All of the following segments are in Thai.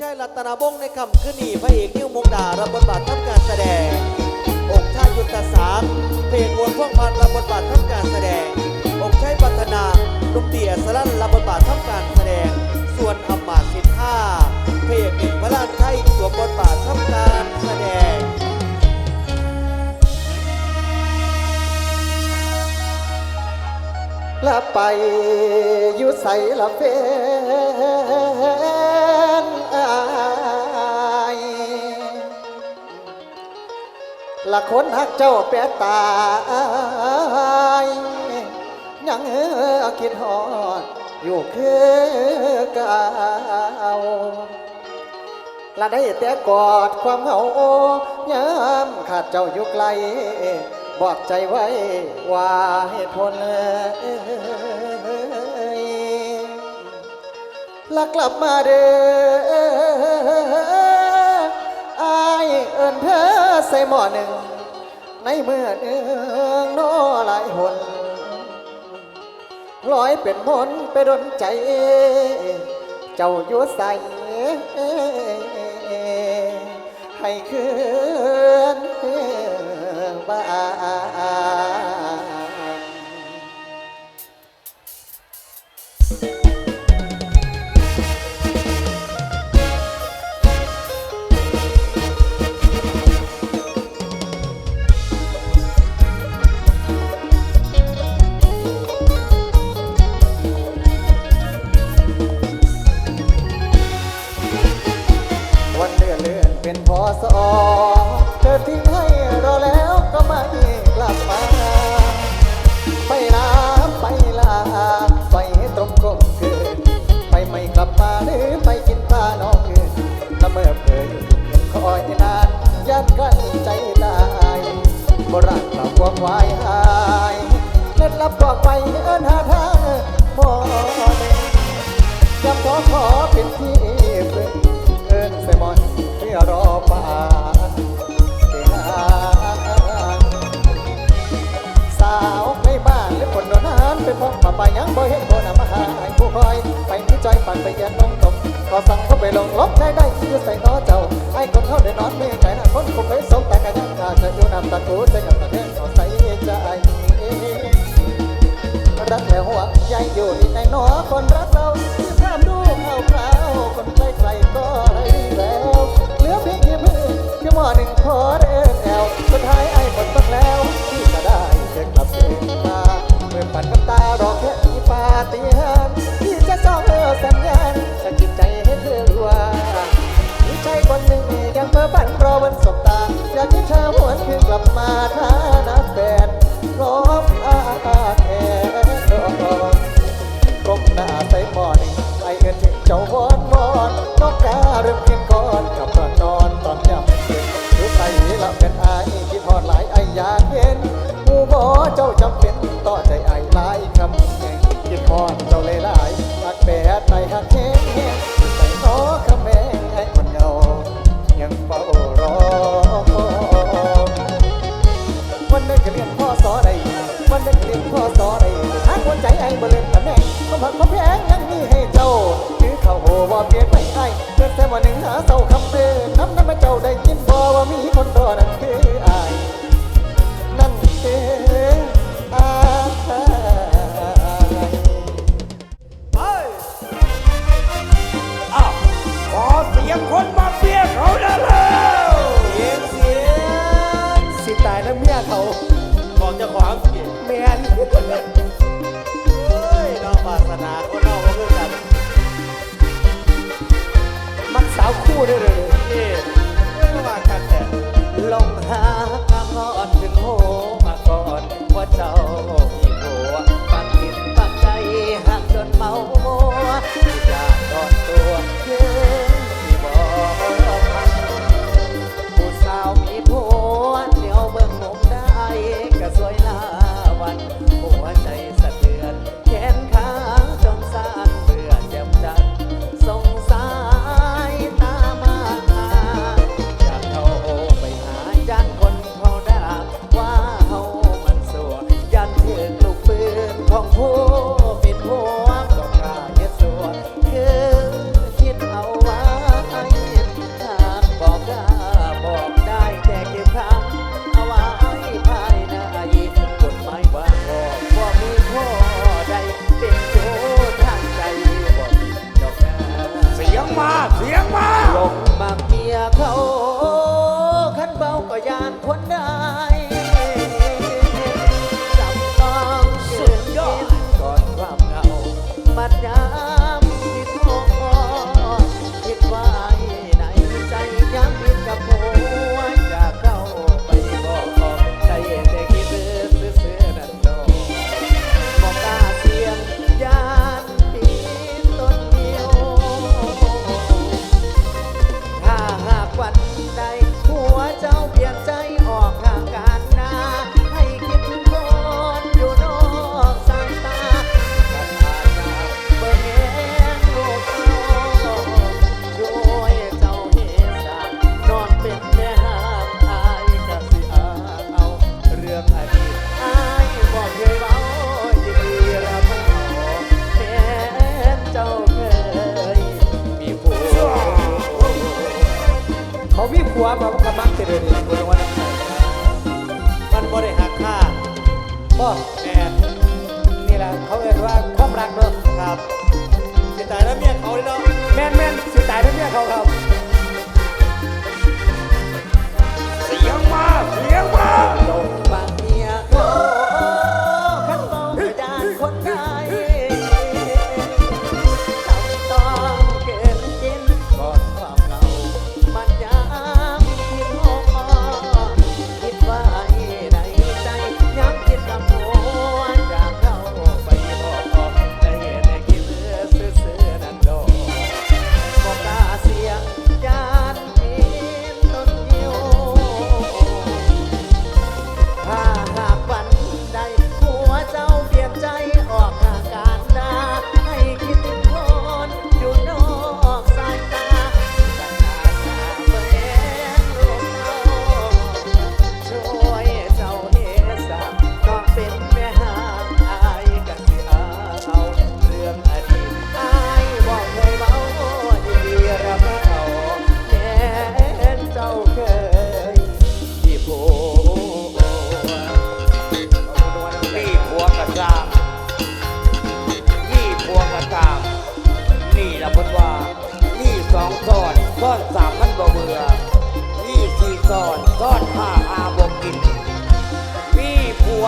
ชายรัตนบงในคำขึ้นนี่พระเอกนิ้วมงดารับบทบาททำการแสดง องค์ชายยุทธสามเพลงมวลพ่วงพันรับบทบาททำการแสดง องค์ชายปัฒนาลุกเตี่ยสลันรับบทบาททำการแสดง ส่วนอำมาตย์สิทธาเพลงหนึ่งพระลานไทยสวมบทบาททำการแสดง ละไปอยู่ใส่ละเฟนอายละคนหักเจ้าแปรตายยังเออคิดหอดอยู่คือเก่าละได้แต่กอดความเหงายามขาดเจ้าอยู่ไกล บอกใจไว้ว่าเหตุผลลักกลับมาเด้ออายเอินเธอใส่หม้อหนึ่ง ในเมื่อเนืองโนหลายหนลอยเป็นมนไปดนใจ เจ้าอยู่ใส่ให้คืน บ้านวั เล่นลับบอกไปเอินหาทางมอเดจำขอขอเป็นที่พึ่งเอินใส่มอนเพื่อรอป่าเสียสาวในบ้านหรือคนโดนานเป็นพ้อป่าไปยังบ่เห็นโบนำมาหาผู้คอย ไปนี่ใจปันไปเยียนลงตกก็สั่งเขาไปลงลบใจได้อยู่ใส่น้อเจ้า เพ้อฝันรอวันสบตาอยากให้เธอหวนคืนกลับมาฐานะแฟนพร้อมอาแทนดอกก้มหน้าใส่หมอนไอเอินถึงเจ้าวอนวอนนกกาเริ่มเพียงก่อนกับมานอนตอนยามเย็นหรือไปละเป็นไอายคิดฮอดหลายไออยากเห็นหมู่หมอเจ้าจำเป็น วันหนึ่งหาเศร้าค สาวคู่ได้เลยนี่เรื่องมากันแต่ลงหา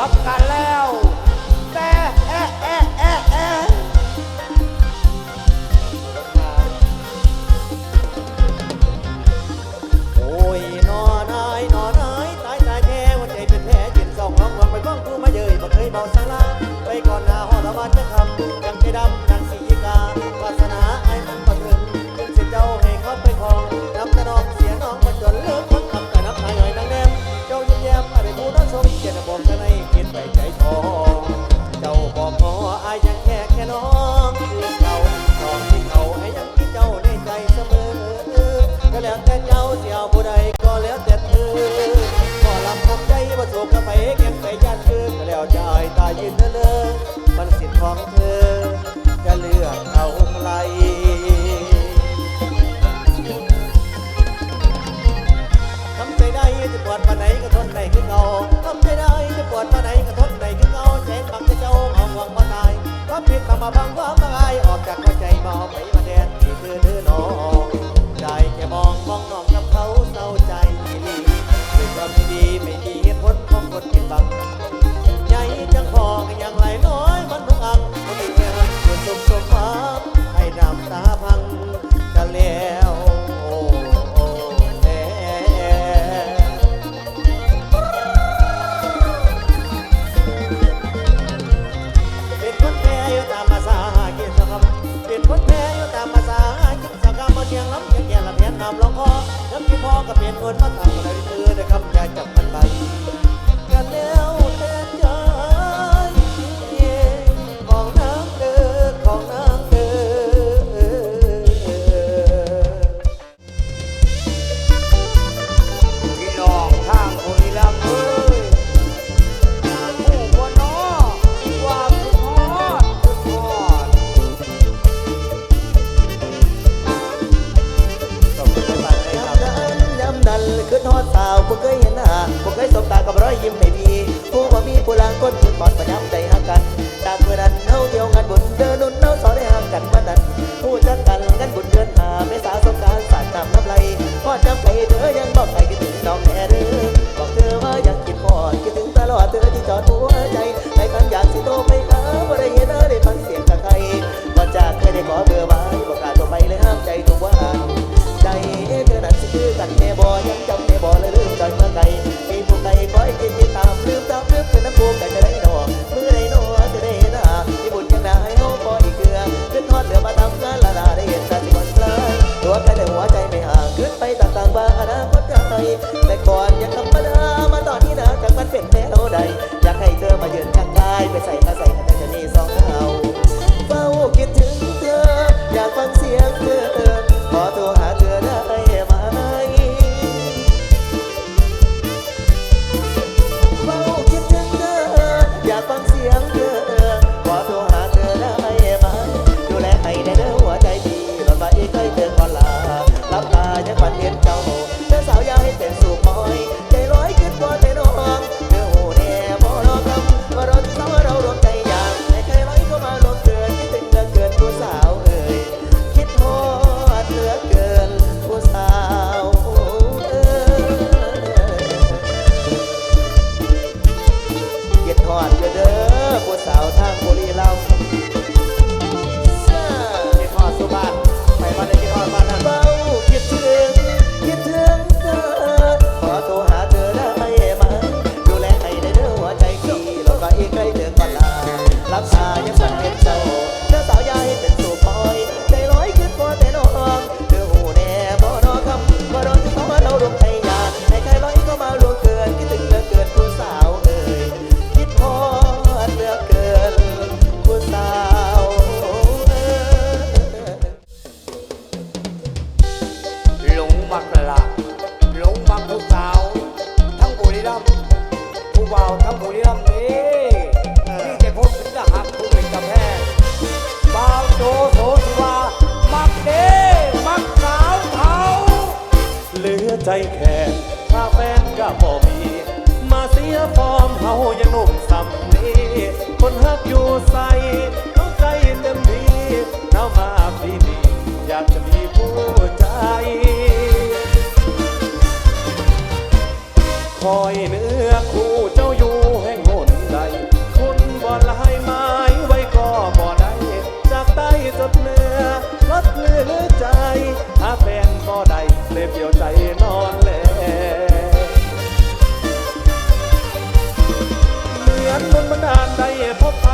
บกันแล้ว พิษเข้ามาพังความละอายออกจากหัวใจมบาไปมาแดนที่เธอเธอหนอได้แค่มองมองน้องกับเขาเศร้าใจดีดีด้วยความดีไม่มีเหตุผลของคนผิดบังใหญ่จังพอกันอย่างไรน้อยมันรักอังคนอื่นคนสมสมความให้น้ำตาพัง คนฮักอยู่ใส่ต้องใจเต็มดีหนาวมาปีนี้อยากจะมีผู้ใจ คอยเนื้อคู่เจ้าอยู่แห่งหนใดคุณบ่ลายไม้ไว้ก็บ่ได้จากใต้จดเนื้อรัดเลือใจหาแฟนบ่ได้เลยเปียวใจ ได้พบ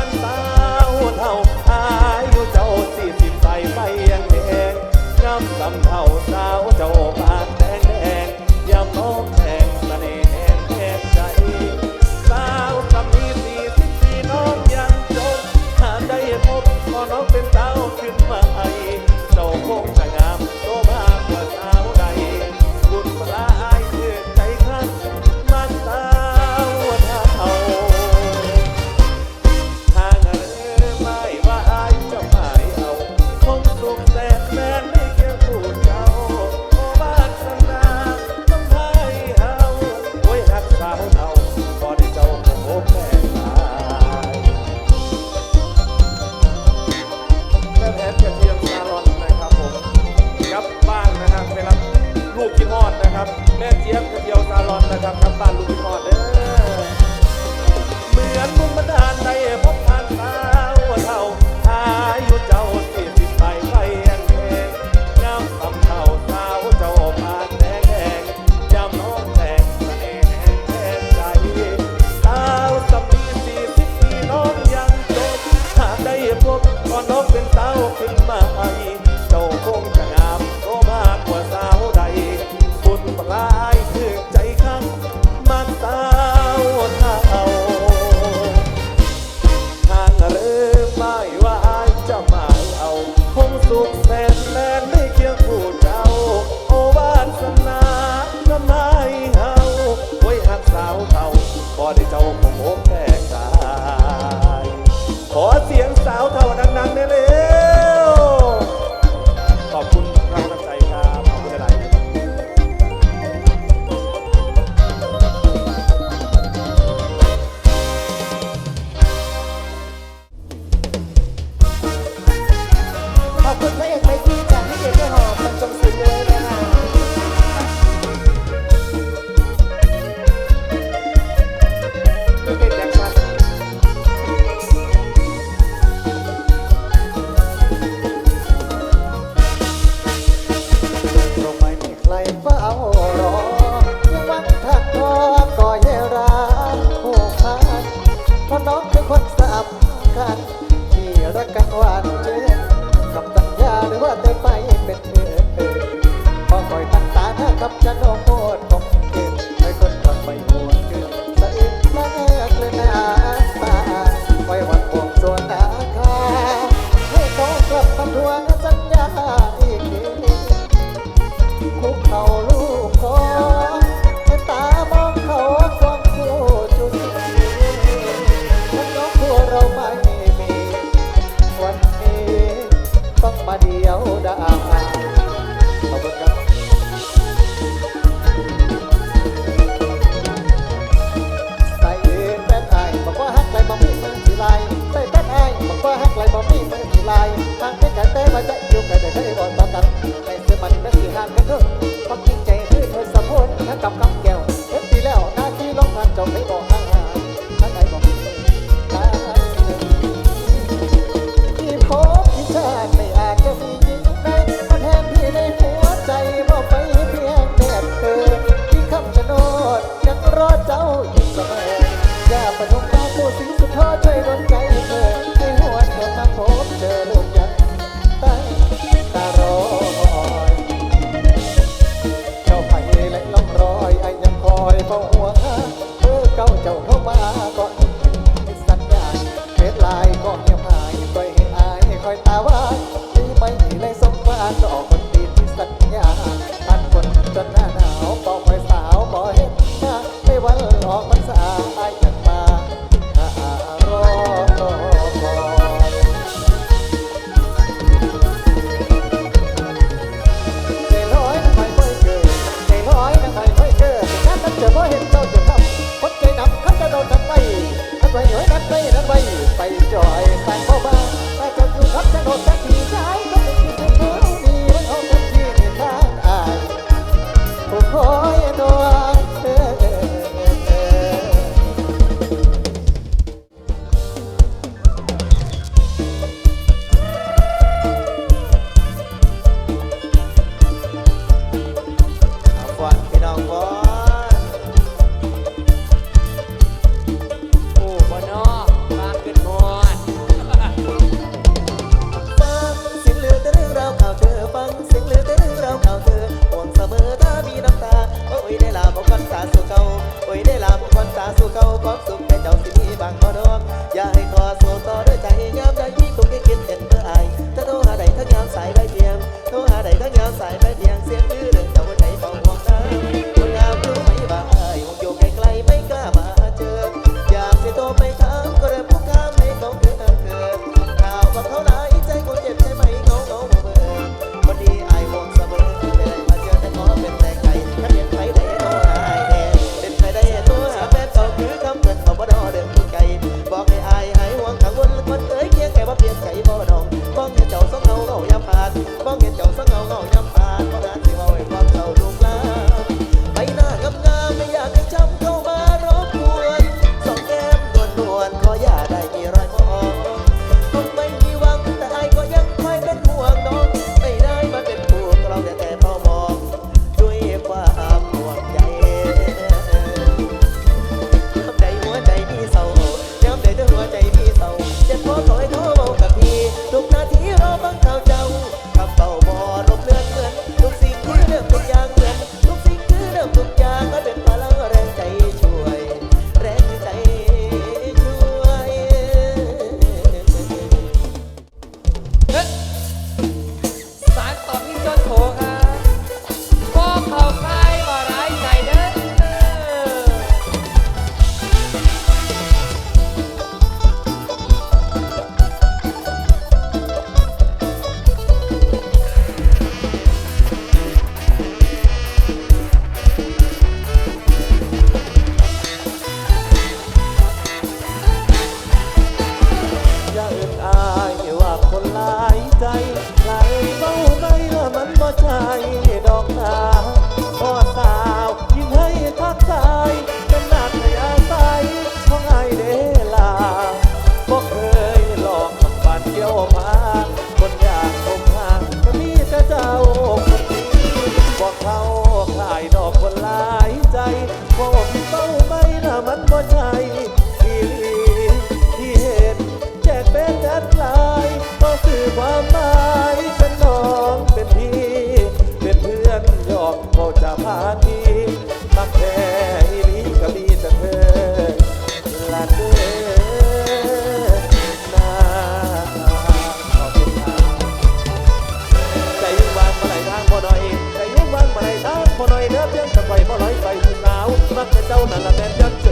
Macedonia, la Berlioz.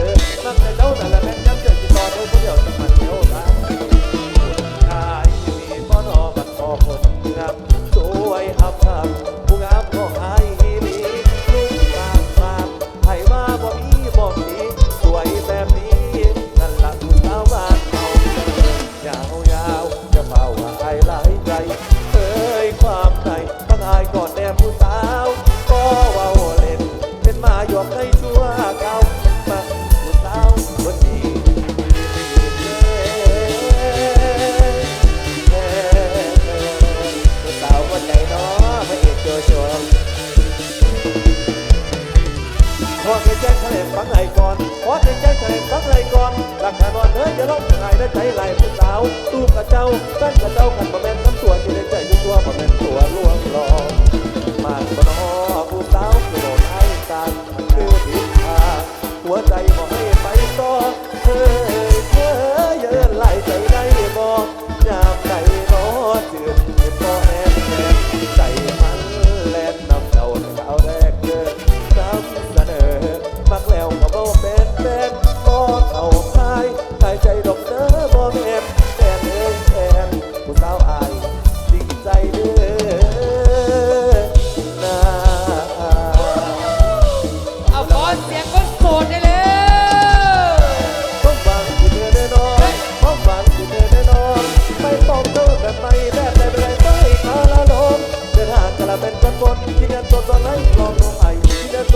าตู้กระเจ้าสั้นกระเจ้าขันบะแม่นคำตัวที่ในใจยุ่งตัวบะแม่นตัวล่วงหลอกมาบ่นอง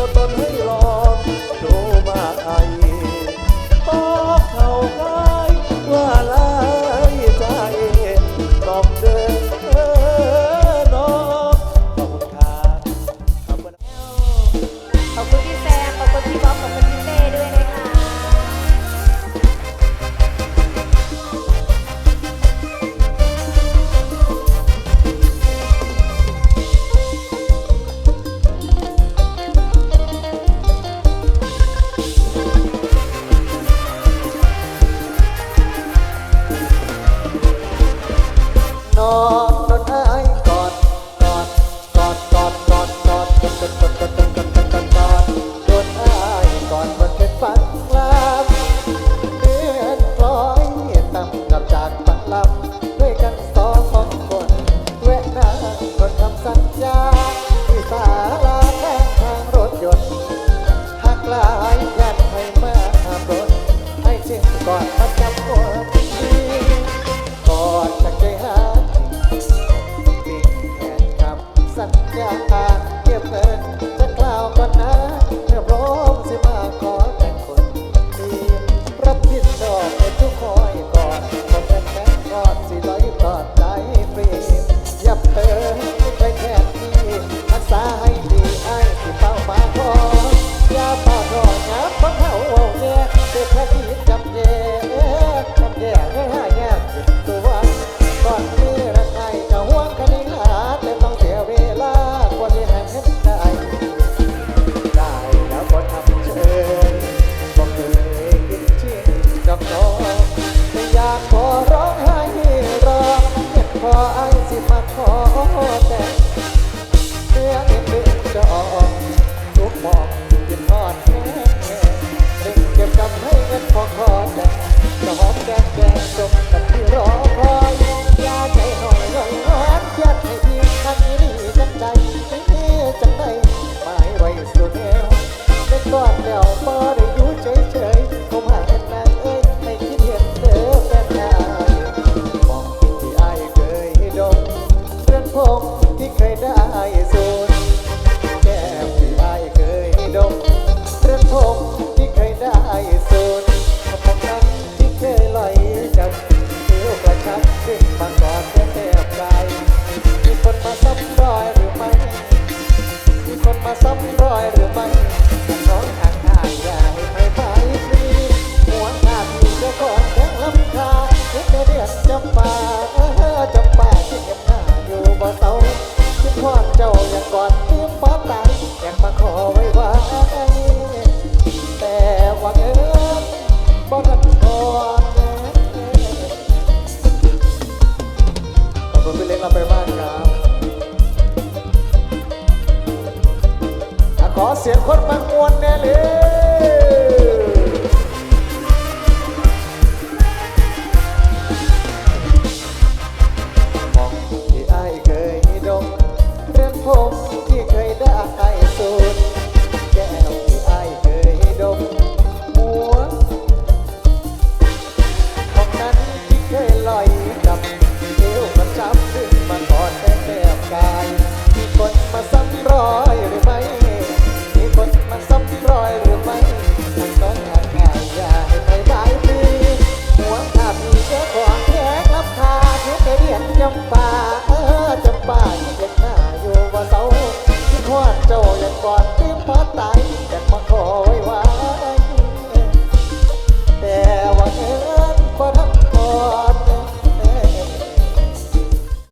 the button.